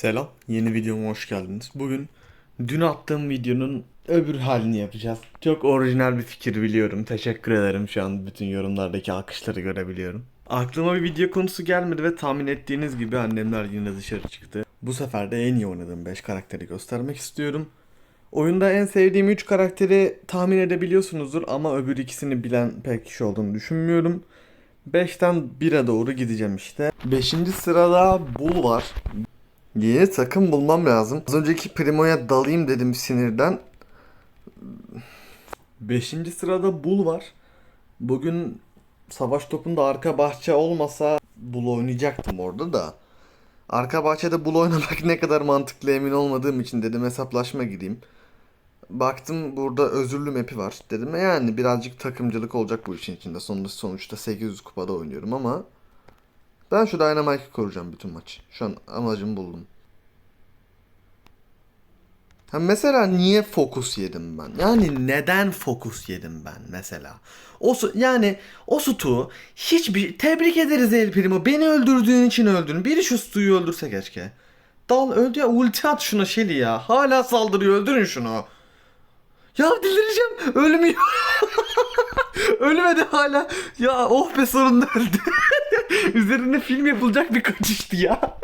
Selam, yeni videoma hoş geldiniz. Bugün dün attığım videonun öbür halini yapacağız. Çok orijinal bir fikir biliyorum. Teşekkür ederim şu an bütün yorumlardaki alkışları görebiliyorum. Aklıma bir video konusu gelmedi ve tahmin ettiğiniz gibi annemler yine dışarı çıktı. Bu sefer de en iyi oynadığım 5 karakteri göstermek istiyorum. Oyunda en sevdiğim 3 karakteri tahmin edebiliyorsunuzdur ama öbür ikisini bilen pek kişi olduğunu düşünmüyorum. 5'ten 1'e doğru gideceğim işte. 5. sırada Bull var. Yeni takım bulmam lazım. Az önceki Primo'ya dalayım dedim sinirden. Beşinci sırada Bull var. Bugün savaş topunda arka bahçe olmasa Bull oynayacaktım orada da. Arka bahçede Bull oynamak ne kadar mantıklı emin olmadığım için dedim hesaplaşma gideyim. Baktım burada özürlü map'i var. Dedim yani birazcık takımcılık olacak bu işin içinde. Sonunda sonuçta 800 kupada oynuyorum ama ben şu Dynamite'ı koruyacağım bütün maç. Şu an amacımı buldum. Ha mesela niye fokus yedim ben? Yani neden fokus yedim ben mesela? O yani o Sutu hiçbir tebrik ederiz El Primo. Beni öldürdüğün için öldün. Biri şu Sutu'yu öldürse keşke. Dal öldü ya ulti at şuna Shelly ya. Hala saldırıyor öldürün şunu. Ya delireceğim. Ölmüyor. Ölmedi hala. Ya oh be sonunda öldü. Üzerine film yapılacak bir kaçıştı ya.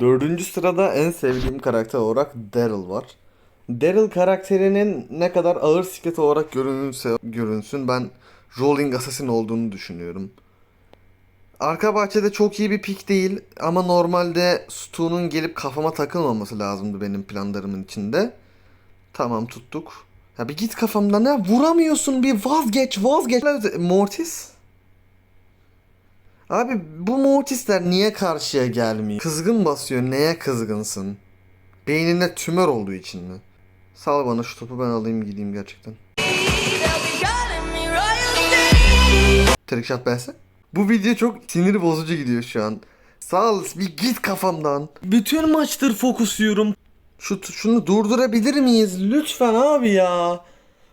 Dördüncü sırada en sevdiğim karakter olarak Daryl var. Daryl karakterinin ne kadar ağır siklet olarak görünürse görünsün ben Rolling Assassin olduğunu düşünüyorum. Arka bahçede çok iyi bir pik değil ama normalde Stu'nun gelip kafama takılmaması lazımdı benim planlarımın içinde. Tamam tuttuk. Ya bir git kafamdan ya vuramıyorsun bir vazgeç vazgeç. Mortis? Abi bu Mortisler niye karşıya gelmiyor? Kızgın basıyor. Neye kızgınsın? Beyninde tümör olduğu için mi? Sal bana şu topu ben alayım gideyim gerçekten. Trickshot bense. Bu video çok sinir bozucu gidiyor şu an. Sağ ol bir git kafamdan. Bütün maçtır fokusluyorum. Şu şunu durdurabilir miyiz? Lütfen abi ya.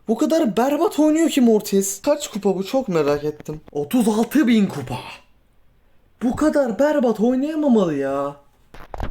Bu kadar berbat oynuyor ki Mortis. Kaç kupa bu çok merak ettim. 36 bin kupa. Bu kadar berbat oynayamamalı ya.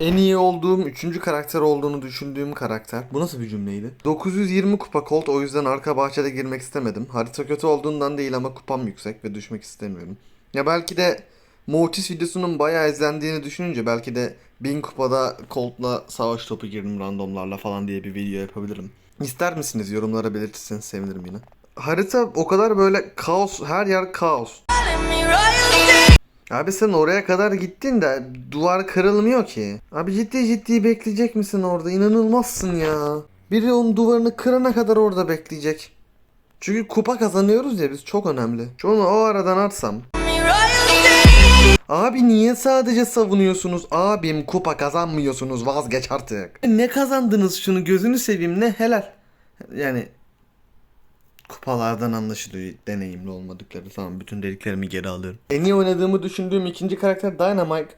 En iyi olduğum, üçüncü karakter olduğunu düşündüğüm karakter. Bu nasıl bir cümleydi? 920 kupa Colt o yüzden arka bahçede girmek istemedim. Harita kötü olduğundan değil ama kupam yüksek ve düşmek istemiyorum. Ya belki de Mortis videosunun bayağı izlendiğini düşününce belki de 1000 kupada Colt'la savaş topu girdim randomlarla falan diye bir video yapabilirim. İster misiniz yorumlara belirtirseniz sevinirim yine. Harita o kadar böyle kaos, her yer kaos. Abi sen oraya kadar gittin de duvar kırılmıyor ki. Abi ciddi ciddi bekleyecek misin orada? İnanılmazsın ya. Biri onun duvarını kırana kadar orada bekleyecek. Çünkü kupa kazanıyoruz ya biz çok önemli. Şunu o aradan atsam. Abi niye sadece savunuyorsunuz? Abim kupa kazanmıyorsunuz vazgeç artık. Ne kazandınız şunu gözünü seveyim ne helal. Yani kupalardan anlaşılıyor deneyimli olmadıkları. Tamam bütün dediklerimi geri alıyorum. En iyi oynadığımı düşündüğüm ikinci karakter Dynamite.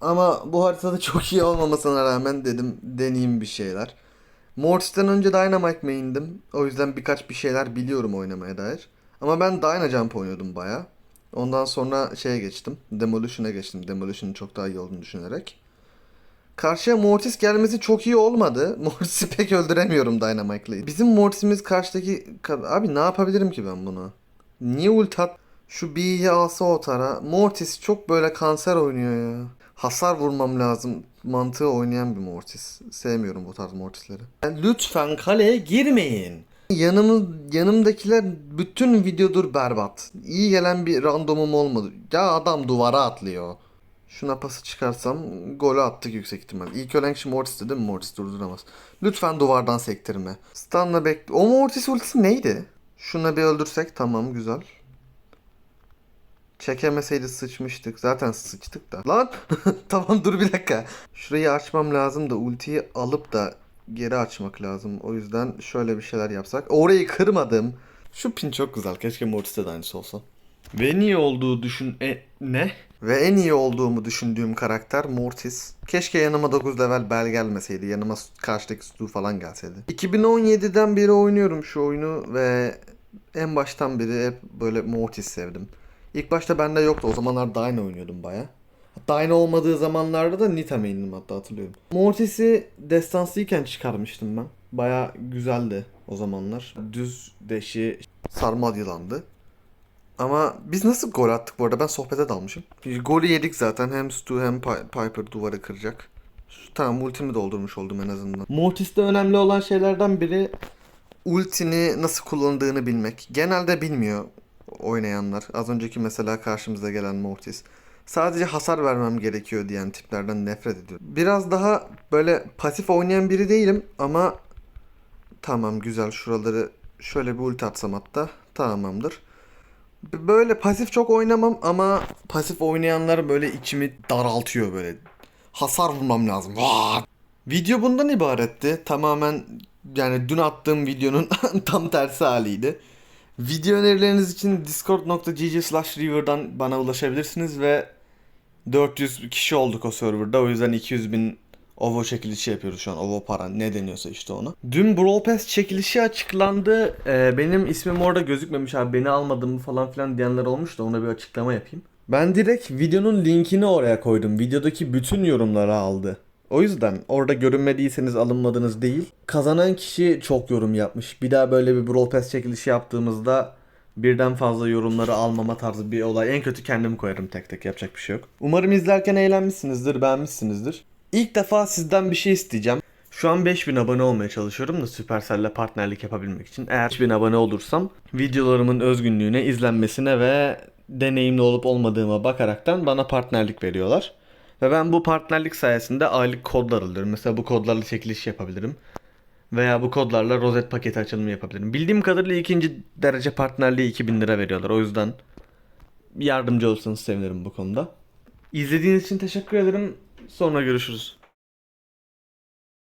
Ama bu haritada çok iyi olmamasına rağmen dedim deneyeyim bir şeyler. Mortis'ten önce Dynamite main'dim. O yüzden birkaç bir şeyler biliyorum oynamaya dair. Ama ben Dyna Jump oynuyordum baya. Ondan sonra şeye geçtim. Demolition'a geçtim. Demolition'ın çok daha iyi olduğunu düşünerek. Karşıya Mortis gelmesi çok iyi olmadı. Mortis'i pek öldüremiyorum Dynamite'la. Bizim Mortis'imiz karşıdaki... Abi ne yapabilirim ki ben bunu? Niye ulti at... Şu B'yi alsa o tara. Mortis çok böyle kanser oynuyor ya. Hasar vurmam lazım. Mantığı oynayan bir Mortis. Sevmiyorum bu tarz Mortis'leri. Lütfen kaleye girmeyin. Yanımı, yanımdakiler bütün videodur berbat. İyi gelen bir randomum olmadı. Ya adam duvara atlıyor. Şuna pası çıkarsam golü attık yüksek ihtimal. İlk ölen kişi Mortis'ti değil mi? Mortis durduramaz. Lütfen duvardan sektirme. Stun'la bekle. O Mortis ultisi neydi? Şuna bir öldürsek tamam güzel. Çekemeseydi sıçmıştık. Zaten sıçtık da. Lan! tamam dur bir dakika. Şurayı açmam lazım da ultiyi alıp da geri açmak lazım. O yüzden şöyle bir şeyler yapsak. Orayı kırmadım. Şu pin çok güzel. Keşke Mortis'te de aynısı olsa. Ve niye olduğu düşün... E, ne? Ve en iyi olduğumu düşündüğüm karakter Mortis. Keşke yanıma 9 level bel gelmeseydi. Yanıma karşıdaki Stu falan gelseydi. 2017'den beri oynuyorum şu oyunu ve en baştan beri hep böyle Mortis sevdim. İlk başta bende yoktu. O zamanlar Dyna oynuyordum baya. Aynı olmadığı zamanlarda da Nita main'dim hatta hatırlıyorum. Mortis'i destansıyken çıkarmıştım ben. Baya güzeldi o zamanlar. Düz deşi sarmal yılandı. Ama biz nasıl gol attık bu arada? Ben sohbete dalmışım. Golü yedik zaten. Hem Stu hem Pi- Piper duvarı kıracak. Tamam ultimi doldurmuş oldum en azından. Mortis'te önemli olan şeylerden biri ultini nasıl kullandığını bilmek. Genelde bilmiyor oynayanlar. Az önceki mesela karşımıza gelen Mortis. Sadece hasar vermem gerekiyor diyen tiplerden nefret ediyorum. Biraz daha böyle pasif oynayan biri değilim ama tamam güzel şuraları şöyle bir ulti atsam hatta tamamdır. Böyle pasif çok oynamam ama pasif oynayanlar böyle içimi daraltıyor böyle. Hasar vurmam lazım. Vaa! Video bundan ibaretti. Tamamen yani dün attığım videonun tam tersi haliydi. Video önerileriniz için discord.gg slash river'dan bana ulaşabilirsiniz ve 400 kişi olduk o serverda. O yüzden 200 bin OVO çekilişi yapıyoruz şu an. OVO para ne deniyorsa işte ona. Dün Brawl Pass çekilişi açıklandı. Ee, benim ismim orada gözükmemiş abi beni almadın mı falan filan diyenler olmuş da ona bir açıklama yapayım. Ben direkt videonun linkini oraya koydum. Videodaki bütün yorumları aldı. O yüzden orada görünmediyseniz alınmadınız değil. Kazanan kişi çok yorum yapmış. Bir daha böyle bir Brawl Pass çekilişi yaptığımızda birden fazla yorumları almama tarzı bir olay. En kötü kendim koyarım tek tek yapacak bir şey yok. Umarım izlerken eğlenmişsinizdir, beğenmişsinizdir. İlk defa sizden bir şey isteyeceğim. Şu an 5000 abone olmaya çalışıyorum da Supercell'le partnerlik yapabilmek için. Eğer 5000 abone olursam videolarımın özgünlüğüne, izlenmesine ve deneyimli olup olmadığıma bakaraktan bana partnerlik veriyorlar. Ve ben bu partnerlik sayesinde aylık kodlar alıyorum. Mesela bu kodlarla çekiliş yapabilirim. Veya bu kodlarla rozet paketi açılımı yapabilirim. Bildiğim kadarıyla ikinci derece partnerliği 2000 lira veriyorlar. O yüzden yardımcı olursanız sevinirim bu konuda. İzlediğiniz için teşekkür ederim. Sonra görüşürüz.